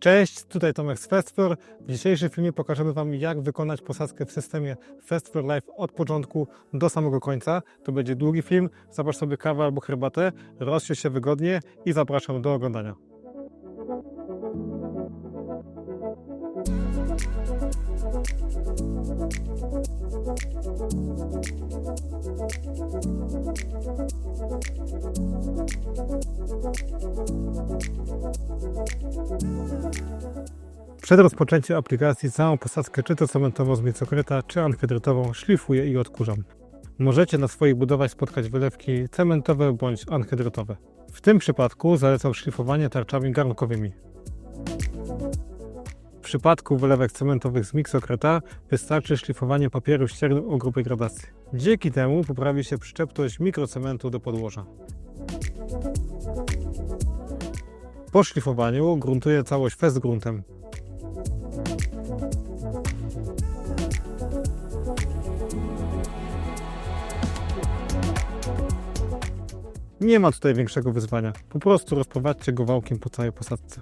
Cześć, tutaj Tomek z Festfloor. W dzisiejszym filmie pokażemy Wam, jak wykonać posadzkę w systemie Festfloor Live od początku do samego końca. To będzie długi film, zapraszam sobie kawę albo herbatę, rozsiądź się wygodnie i zapraszam do oglądania. Przed rozpoczęciem aplikacji całą posadzkę czy to cementową z mięsokreta, czy anhydrytową szlifuję i odkurzam. Możecie na swoich budowach spotkać wylewki cementowe bądź anhydrytowe. W tym przypadku zalecam szlifowanie tarczami garnkowymi. W przypadku wylewek cementowych z miksokreta wystarczy szlifowanie papieru ściernym o grubej gradacji. Dzięki temu poprawi się przyczepność mikrocementu do podłoża. Po szlifowaniu gruntuję całość fest gruntem. Nie ma tutaj większego wyzwania. Po prostu rozprowadźcie go wałkiem po całej posadzce.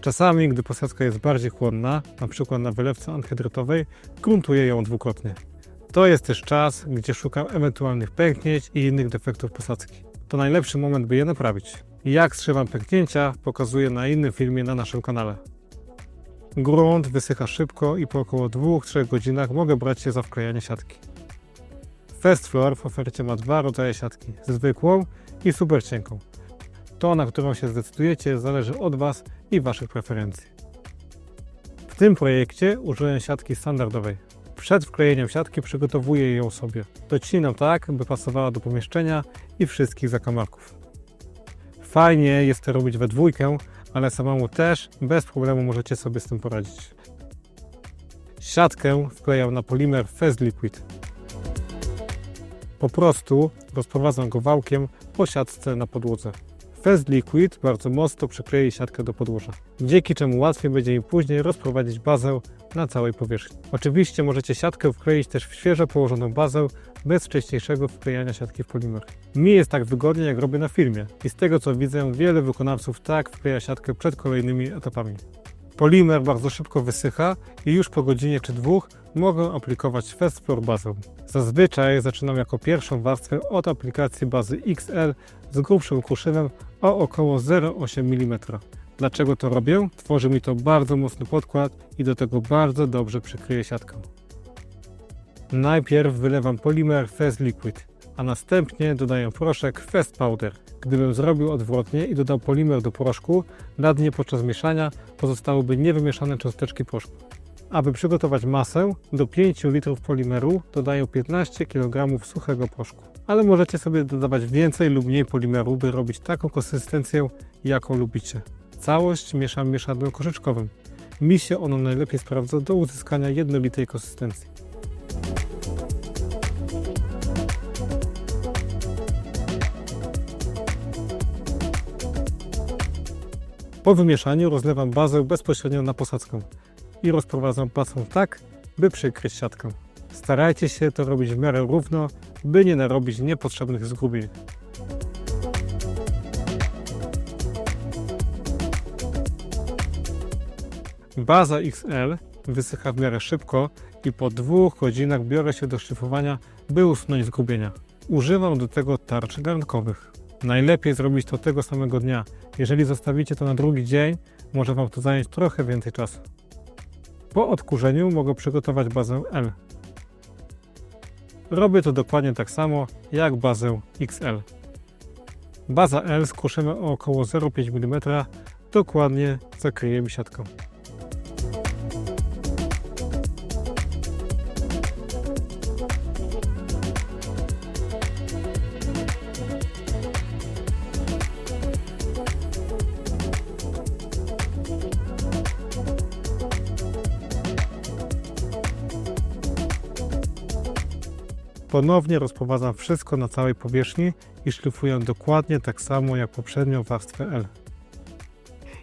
Czasami, gdy posadzka jest bardziej chłonna, np. na wylewce anhydrytowej, gruntuję ją dwukrotnie. To jest też czas, gdzie szukam ewentualnych pęknięć i innych defektów posadzki. To najlepszy moment, by je naprawić. Jak strzywam pęknięcia, pokazuję na innym filmie na naszym kanale. Grunt wysycha szybko i po około 2-3 godzinach mogę brać się za wklejanie siatki. Fest Floor w ofercie ma dwa rodzaje siatki, zwykłą i super cienką. To, na którą się zdecydujecie, zależy od Was i Waszych preferencji. W tym projekcie użyłem siatki standardowej. Przed wklejeniem siatki przygotowuję ją sobie. Docinam tak, by pasowała do pomieszczenia i wszystkich zakamarków. Fajnie jest to robić we dwójkę, ale samemu też bez problemu możecie sobie z tym poradzić. Siatkę wklejam na polimer Fest Liquid. Po prostu rozprowadzam go wałkiem po siatce na podłodze. Fest Liquid bardzo mocno przyklei siatkę do podłoża, dzięki czemu łatwiej będzie mi później rozprowadzić bazę na całej powierzchni. Oczywiście możecie siatkę wkleić też w świeżo położoną bazę bez wcześniejszego wklejania siatki w polimer. Mi jest tak wygodnie jak robię na filmie i z tego co widzę wiele wykonawców tak wkleja siatkę przed kolejnymi etapami. Polimer bardzo szybko wysycha i już po godzinie czy dwóch mogę aplikować Fest Floor bazę. Zazwyczaj zaczynam jako pierwszą warstwę od aplikacji bazy XL z grubszym kruszywem o około 0,8 mm. Dlaczego to robię? Tworzy mi to bardzo mocny podkład i do tego bardzo dobrze przykryje siatkę. Najpierw wylewam polimer Fest Liquid, a następnie dodaję proszek Fest Powder. Gdybym zrobił odwrotnie i dodał polimer do proszku, na dnie podczas mieszania pozostałyby niewymieszane cząsteczki proszku. Aby przygotować masę, do 5 litrów polimeru dodaję 15 kg suchego proszku. Ale możecie sobie dodawać więcej lub mniej polimeru, by robić taką konsystencję, jaką lubicie. Całość mieszam mieszadłem koszyczkowym. Mi się ono najlepiej sprawdza do uzyskania jednolitej konsystencji. Po wymieszaniu rozlewam bazę bezpośrednio na posadzkę i rozprowadzam pasą tak, by przykryć siatkę. Starajcie się to robić w miarę równo, by nie narobić niepotrzebnych zgubień. Baza XL wysycha w miarę szybko i po dwóch godzinach biorę się do szlifowania, by usunąć zgubienia. Używam do tego tarcz garnkowych. Najlepiej zrobić to tego samego dnia. Jeżeli zostawicie to na drugi dzień, może Wam to zająć trochę więcej czasu. Po odkurzeniu mogę przygotować bazę L. Robię to dokładnie tak samo jak bazę XL. Baza L skruszymy o około 0,5 mm, dokładnie zakryje mi siatką. Ponownie rozprowadzam wszystko na całej powierzchni i szlifuję dokładnie tak samo jak poprzednią warstwę L.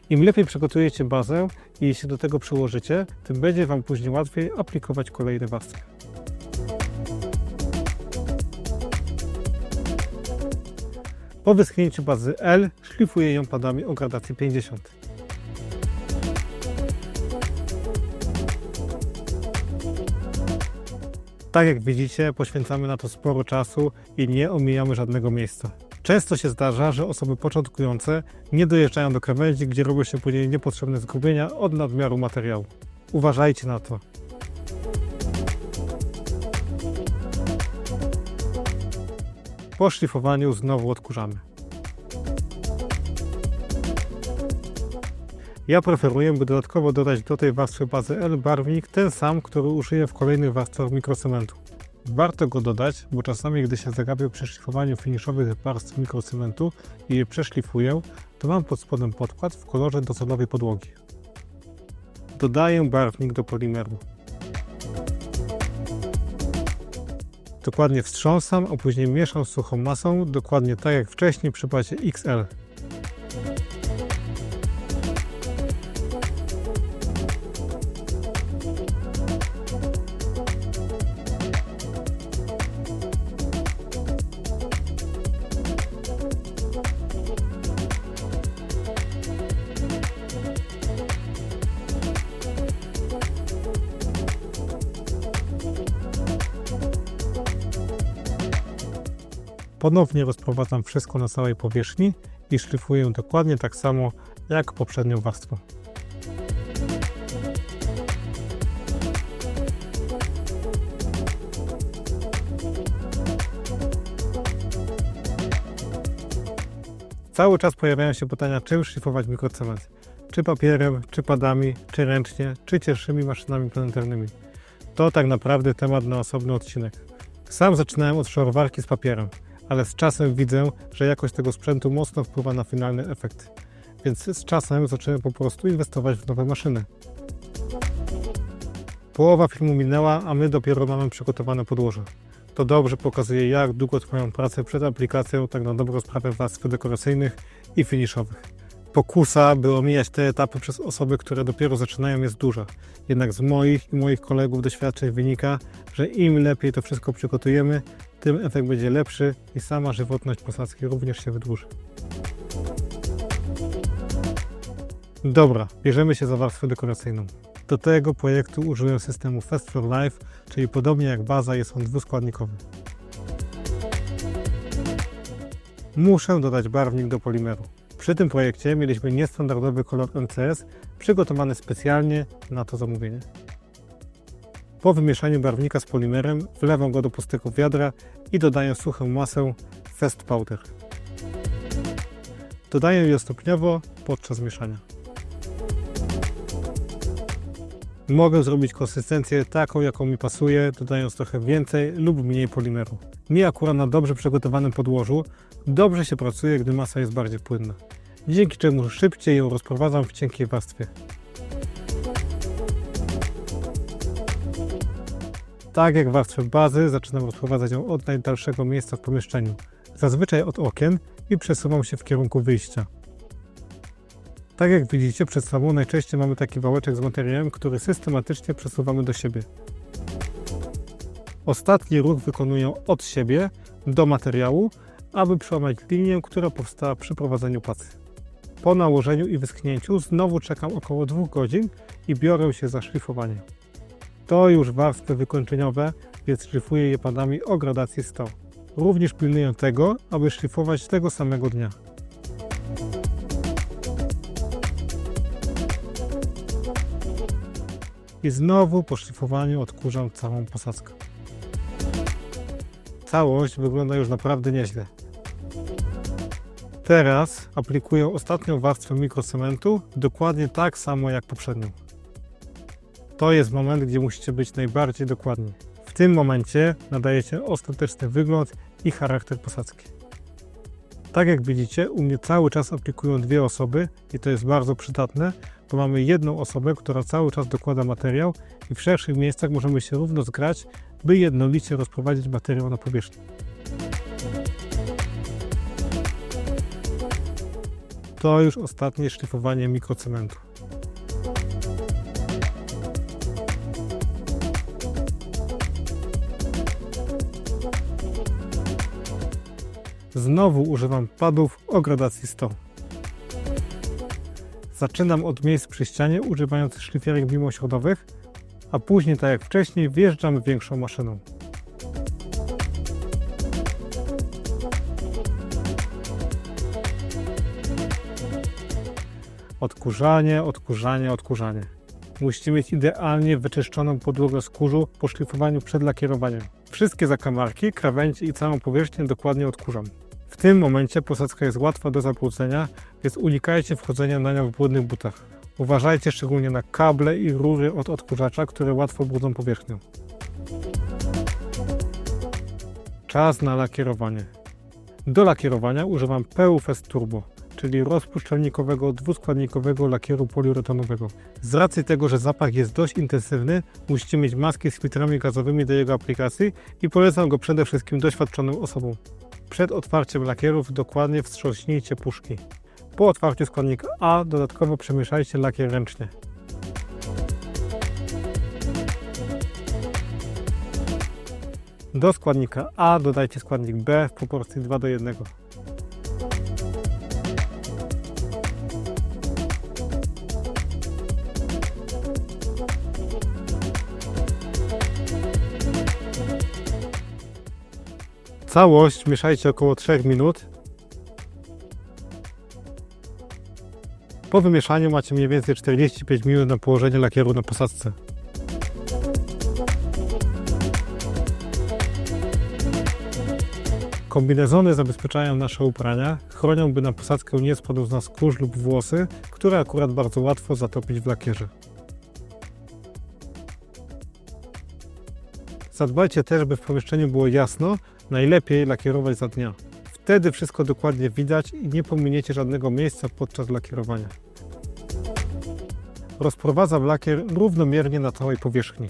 Im lepiej przygotujecie bazę i się do tego przyłożycie, tym będzie Wam później łatwiej aplikować kolejne warstwy. Po wyschnięciu bazy L szlifuję ją padami o gradacji 50. Tak jak widzicie, poświęcamy na to sporo czasu i nie omijamy żadnego miejsca. Często się zdarza, że osoby początkujące nie dojeżdżają do krawędzi, gdzie robią się później niepotrzebne zgubienia od nadmiaru materiału. Uważajcie na to. Po szlifowaniu znowu odkurzamy. Ja preferuję, by dodatkowo dodać do tej warstwy bazy L barwnik ten sam, który użyję w kolejnych warstwach mikrocementu. Warto go dodać, bo czasami gdy się zagapię przy szlifowaniu finiszowych warstw mikrocementu i je przeszlifuję, to mam pod spodem podkład w kolorze docelowej podłogi. Dodaję barwnik do polimeru. Dokładnie wstrząsam, a później mieszam z suchą masą, dokładnie tak jak wcześniej przy bazie XL. Ponownie rozprowadzam wszystko na całej powierzchni i szlifuję dokładnie tak samo jak poprzednią warstwą. Cały czas pojawiają się pytania, czym szlifować mikrocement. Czy papierem, czy padami, czy ręcznie, czy cięższymi maszynami planetarnymi. To tak naprawdę temat na osobny odcinek. Sam zaczynałem od szorowarki z papierem ale z czasem widzę, że jakość tego sprzętu mocno wpływa na finalny efekt. Więc z czasem zacząłem po prostu inwestować w nowe maszyny. Połowa filmu minęła, a my dopiero mamy przygotowane podłoże. To dobrze pokazuje, jak długo trwają prace przed aplikacją, tak na dobrą sprawę warstw dekoracyjnych i finiszowych. Pokusa, by omijać te etapy przez osoby, które dopiero zaczynają, jest duża. Jednak z moich i moich kolegów doświadczeń wynika, że im lepiej to wszystko przygotujemy, tym efekt będzie lepszy i sama żywotność posadzki również się wydłuży. Dobra, bierzemy się za warstwę dekoracyjną. Do tego projektu użyłem systemu Fast for Life, czyli podobnie jak baza jest on dwuskładnikowy. Muszę dodać barwnik do polimeru. Przy tym projekcie mieliśmy niestandardowy kolor MCS przygotowany specjalnie na to zamówienie. Po wymieszaniu barwnika z polimerem wlewam go do pustego wiadra i dodaję suchą masę Fest Powder. Dodaję ją stopniowo podczas mieszania. Mogę zrobić konsystencję taką, jaką mi pasuje, dodając trochę więcej lub mniej polimeru. Mi akurat na dobrze przygotowanym podłożu dobrze się pracuje, gdy masa jest bardziej płynna, dzięki czemu szybciej ją rozprowadzam w cienkiej warstwie. Tak jak warstwę bazy, zaczynam rozprowadzać ją od najdalszego miejsca w pomieszczeniu, zazwyczaj od okien i przesuwam się w kierunku wyjścia. Tak jak widzicie, przed sobą najczęściej mamy taki wałeczek z materiałem, który systematycznie przesuwamy do siebie. Ostatni ruch wykonuję od siebie do materiału, aby przełamać linię, która powstała przy prowadzeniu pacy. Po nałożeniu i wyschnięciu znowu czekam około 2 godzin i biorę się za szlifowanie. To już warstwy wykończeniowe, więc szlifuję je padami o gradacji 100. Również pilnuję tego, aby szlifować tego samego dnia. I znowu po szlifowaniu odkurzam całą posadzkę. Całość wygląda już naprawdę nieźle. Teraz aplikuję ostatnią warstwę mikrocementu dokładnie tak samo jak poprzednią. To jest moment, gdzie musicie być najbardziej dokładni. W tym momencie nadajecie ostateczny wygląd i charakter posadzki. Tak jak widzicie, u mnie cały czas aplikują dwie osoby i to jest bardzo przydatne, bo mamy jedną osobę, która cały czas dokłada materiał i w szerszych miejscach możemy się równo zgrać, by jednolicie rozprowadzić materiał na powierzchni. To już ostatnie szlifowanie mikrocementu. Znowu używam padów o gradacji 100. Zaczynam od miejsc przy ścianie używając szlifierek mimośrodowych, a później, tak jak wcześniej, wjeżdżam większą maszyną. Odkurzanie, odkurzanie, odkurzanie. Musicie mieć idealnie wyczyszczoną podłogę z kurzu po szlifowaniu przed lakierowaniem. Wszystkie zakamarki, krawędzie i całą powierzchnię dokładnie odkurzam. W tym momencie posadzka jest łatwa do zabrudzenia, więc unikajcie wchodzenia na nią w brudnych butach. Uważajcie szczególnie na kable i rury od odkurzacza, które łatwo brudzą powierzchnię. Czas na lakierowanie. Do lakierowania używam PU Fest Turbo, czyli rozpuszczalnikowego dwuskładnikowego lakieru poliuretanowego. Z racji tego, że zapach jest dość intensywny, musicie mieć maski z filtrami gazowymi do jego aplikacji i polecam go przede wszystkim doświadczonym osobom. Przed otwarciem lakierów dokładnie wstrząśnijcie puszki. Po otwarciu składnika A dodatkowo przemieszajcie lakier ręcznie. Do składnika A dodajcie składnik B w proporcji 2 do 1. Całość mieszajcie około 3 minut. Po wymieszaniu macie mniej więcej 45 minut na położenie lakieru na posadzce. Kombinezony zabezpieczają nasze ubrania, chronią, by na posadzkę nie spadł z nas kurz lub włosy, które akurat bardzo łatwo zatopić w lakierze. Zadbajcie też, by w pomieszczeniu było jasno, najlepiej lakierować za dnia. Wtedy wszystko dokładnie widać i nie pominiecie żadnego miejsca podczas lakierowania. Rozprowadzam lakier równomiernie na całej powierzchni.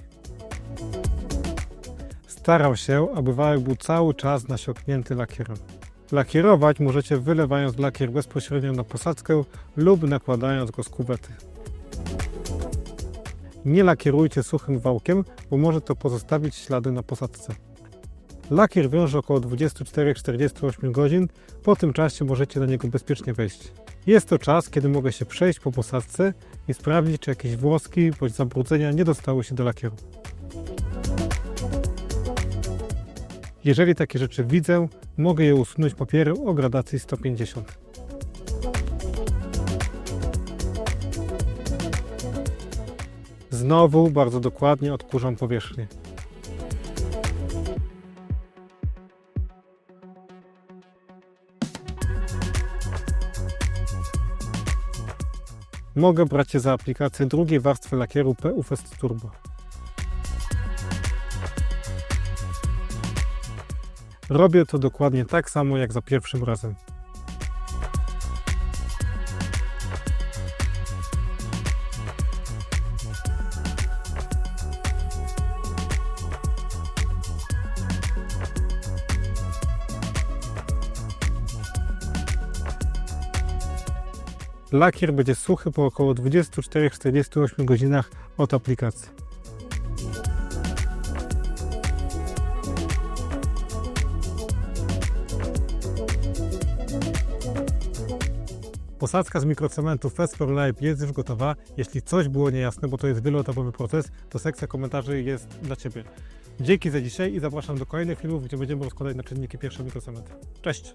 Staram się, aby wałek był cały czas nasiąknięty lakierem. Lakierować możecie wylewając lakier bezpośrednio na posadzkę lub nakładając go z kuwety. Nie lakierujcie suchym wałkiem, bo może to pozostawić ślady na posadzce. Lakier wiąże około 24-48 godzin, po tym czasie możecie na niego bezpiecznie wejść. Jest to czas, kiedy mogę się przejść po posadzce i sprawdzić, czy jakieś włoski bądź zabrudzenia nie dostały się do lakieru. Jeżeli takie rzeczy widzę, mogę je usunąć papierem o gradacji 150. Znowu bardzo dokładnie odkurzam powierzchnię. Mogę brać się za aplikację drugiej warstwy lakieru PU Fest Turbo. Robię to dokładnie tak samo jak za pierwszym razem. Lakier będzie suchy po około 24-48 godzinach od aplikacji. Posadzka z mikrocementu Festor Live jest już gotowa. Jeśli coś było niejasne, bo to jest wieloetapowy proces, to sekcja komentarzy jest dla Ciebie. Dzięki za dzisiaj i zapraszam do kolejnych filmów, gdzie będziemy rozkładać na czynniki pierwsze mikrocementy. Cześć!